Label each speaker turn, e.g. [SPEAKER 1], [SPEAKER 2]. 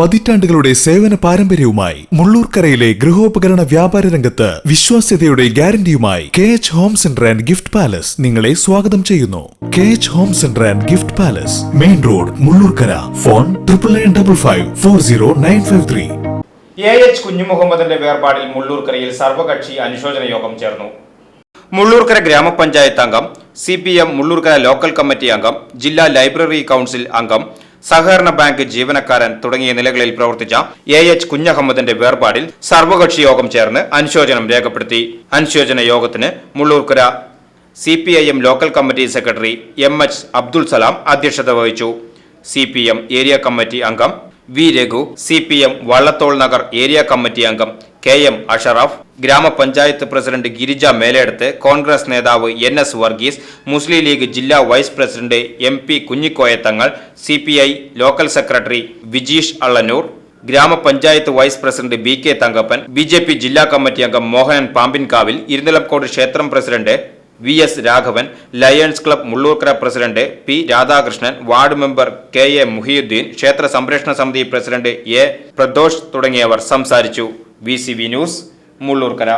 [SPEAKER 1] പതിറ്റാണ്ടുകളുടെ സേവന പാരമ്പര്യവുമായി മുള്ളൂർക്കരയിലെ ഗൃഹോപകരണ വ്യാപാര രംഗത്ത് വിശ്വാസ്യതയുടെ ഗ്യാരണ്ടിയുമായി K H home centre and gift palace നിങ്ങളെ സ്വാഗതം ചെയ്യുന്നു. K H home centre and gift palace main road Mullurkara. Phone triple nine double five four zero nine five three.
[SPEAKER 2] A H കുഞ്ഞുമുഹമ്മദിന്റെ വേർപാടിൽ മുള്ളൂർക്കരയിൽ സർവകക്ഷി അനുശോചന യോഗം ചേർന്നു. മുള്ളൂർക്കര ഗ്രാമപഞ്ചായത്ത് അംഗം C P M Mullurkara local committee അംഗം ജില്ലാ ലൈബ്രറി കൗൺസിൽ അംഗം സഹകരണ ബാങ്ക് ജീവനക്കാരൻ തുടങ്ങിയ നിലകളിൽ പ്രവർത്തിച്ച എ എച്ച് കുഞ്ഞഹമ്മദിന്റെ വേർപാടിൽ സർവകക്ഷി യോഗം ചേർന്ന് അനുശോചനം രേഖപ്പെടുത്തി. അനുശോചന യോഗത്തിന് Mullurkara C P I M local committee secretary M H Abdul Salam അധ്യക്ഷത വഹിച്ചു. C P M area committee അംഗം V Raghu C P M Vallathol Nagar area committee അംഗം കെ എം അഷറഫ് ഗ്രാമപഞ്ചായത്ത് പ്രസിഡന്റ് ഗിരിജ മേലെടുത്ത് കോൺഗ്രസ് നേതാവ് എൻ എസ് വർഗീസ് മുസ്ലിം ലീഗ് ജില്ലാ vice president M P Kunhikoyathangal C P I local secretary Vijeesh Allanur ഗ്രാമപഞ്ചായത്ത് vice president B K Thankappan B J P ജില്ലാ committee അംഗം മോഹനൻ പാമ്പിൻകാവിൽ ഇരുനിലംകോട് ക്ഷേത്രം president V S Raghavan Lions Club Mullurkara president P Radhakrishnan ward member K A Muhiyuddin ക്ഷേത്ര സംരക്ഷണ സമിതി president A Pradosh തുടങ്ങിയവർ സംസാരിച്ചു. V C V news Mullurkara